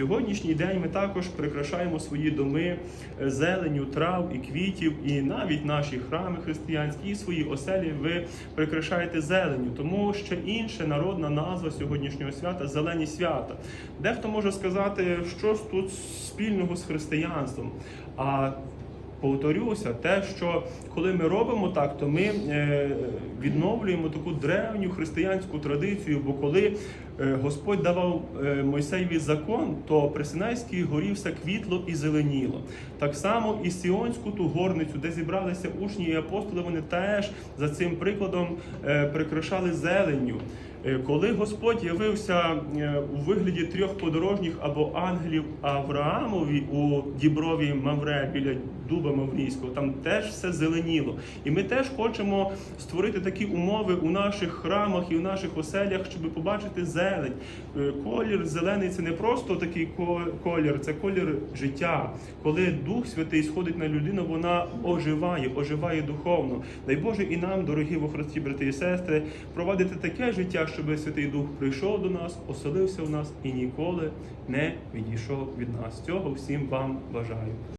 сьогоднішній день ми також прикрашаємо свої доми е, зеленю, трав і квітів, і навіть наші храми християнські, і свої оселі ви прикрашаєте зеленю. Тому ще інша народна назва сьогоднішнього свята зелені свята. Дехто може сказати, що тут спільного з християнством. А Повторюся, те, що коли ми робимо так, то ми е, відновлюємо таку древню християнську традицію. Бо коли е, Господь давав е, Мойсеєві закон, то при Синайській горі все квітло і зеленіло. Так само і Сіонську ту горницю, де зібралися учні і апостоли, вони теж за цим прикладом прикрашали зеленню. Е, Коли Господь явився е, у вигляді трьох подорожніх або ангелів Авраамові у діброві Мавре біля дуба Маврійського, там теж все зеленіло. І ми теж хочемо створити такі умови у наших храмах і у наших оселях, щоб побачити зелень. Е, Колір зелений це не просто такий колір, це колір життя. Коли Дух Святий сходить на людину, вона оживає, оживає духовно. Дай Боже і нам, дорогі во Христі, брати і сестри, провадити таке життя, щоб Святий Дух прийшов до нас, оселився в нас і ніколи не відійшов від нас. Цього всім вам бажаю.